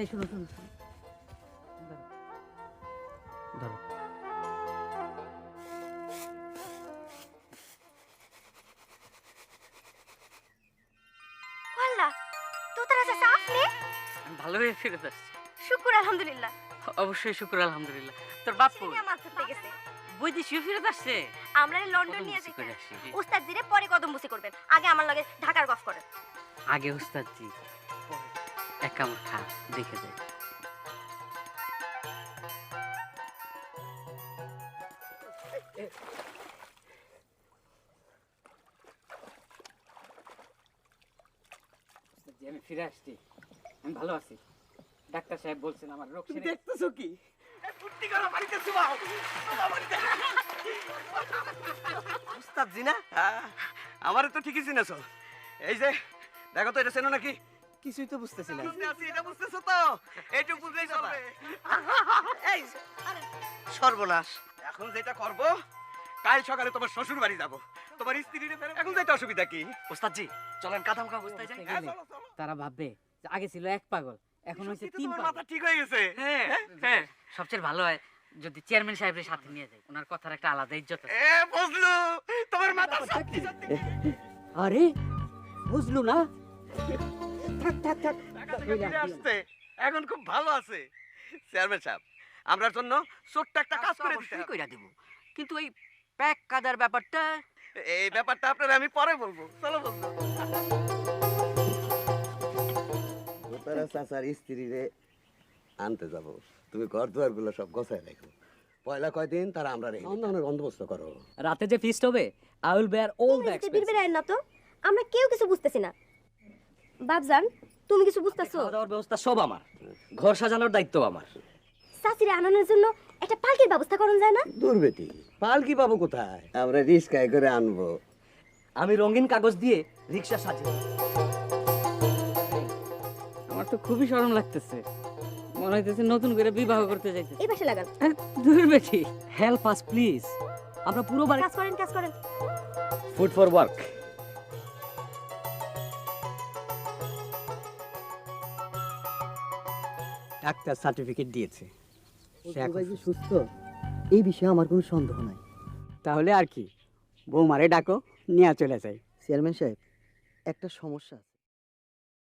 এই শোনো শোনো শোনো। আমি ভালোভাবে ফেরত আসছি। শুকুর আলহামদুলিল্লাহ। অবশ্যই শুক্র আলহামদুলিল্লাহ। তোর বাপ? আমার গেছে। বৈদেশিও ফেরত আসছে। আমরা লন্ডন নিয়ে যাই। উস্তাদ দিলে পরে কদম বুসি করবেন। আগে আমার লগে ঢাকার গফ করেন। আগে উস্তাদ জি এক কামড় খা দেখে দে। আমি ফিরে আসছি। আমি ভালো আছি। ডাক্তার সাহেব বলছেন আমার রোগ দেখতেছো কি? ফুর্তি করো বাড়িতে শুবাও উস্তাদ জি না আমারে তো ঠিকই চিনেছো। এই যে দেখো তো এটা চেনো নাকি? কিছুই তো বুঝতেছি না। বুঝতে এটা বুঝতেছো তো? এইটুকু বুঝলেই চলবে। এই সর্বনাশ। এখন যেটা করব কাল সকালে তোমার শ্বশুর বাড়ি যাব। তোমার স্ত্রীর এখন যেটা অসুবিধা কি? ওস্তাদ জি চলেন কাদাম কা অবস্থায় যাই। হ্যাঁ, চলো, চলো। তারা ভাববে আগে ছিল এক পাগল এখন তো তিন মাথা ঠিক হয়ে গেছে। হ্যাঁ হ্যাঁ? সবচেয়ে ভালো হয় যদি চেয়ারম্যান সাহেবের সাথে নিয়ে যায় ওনার কথার একটা আলাদা ইজ্জত আছে। এ বুঝলু? তোমার মাথা সত্যি সত্যি। আরে বুঝলু না? থাক থাক থাক। আসছে। এখন খুব ভালো আছে। চেয়ারম্যান সাহেব আমরার জন্য ছোট্ট একটা কাজ করে দিতে। কইরা দিব। কিন্তু এই প্যাক কাদার ব্যাপারটা? এই ব্যাপারটা আপনারা আমি পরে বলব। চলো বলব চাচার স্ত্রীরে আনতে যাব। তুমি ঘর দুয়ারগুলো সব গোছায় রাখো। পয়লা কয়দিন তারা আমরা রেখে অন্য বন্দোবস্ত করো। রাতে যে ফিস্ট হবে I will bear all the আইন না তো। আমরা কেউ কিছু বুঝতেছি না। বাবজান তুমি কিছু বুঝতেছো? খাওয়া ব্যবস্থা সব আমার। ঘর সাজানোর দায়িত্ব আমার। চাচিরে আনানোর জন্য একটা পালকির ব্যবস্থা করুন যায় না? দূর বেটি পাল কি পাবো কোথায়? আমরা রিস্কায় করে আনব। আমি রঙিন কাগজ দিয়ে রিক্সা সাজিয়ে তো খুবই শরম লাগতেছে। মনে হইতেছে নতুন করে বিবাহ করতে যাইতেছে। এই পাশে লাগান। দূর বেশি। হেল্প আস প্লিজ আমরা পুরো বাড়ি কাজ করেন কাজ করেন। Food for work doctor certificate দিয়েছে। সে এখন সুস্থ। এই বিষয়ে আমার কোনো সন্দেহ নাই। তাহলে আর কি? বৌমারে ডাকো নিয়ে চলে যাই। চেয়ারম্যান সাহেব একটা সমস্যা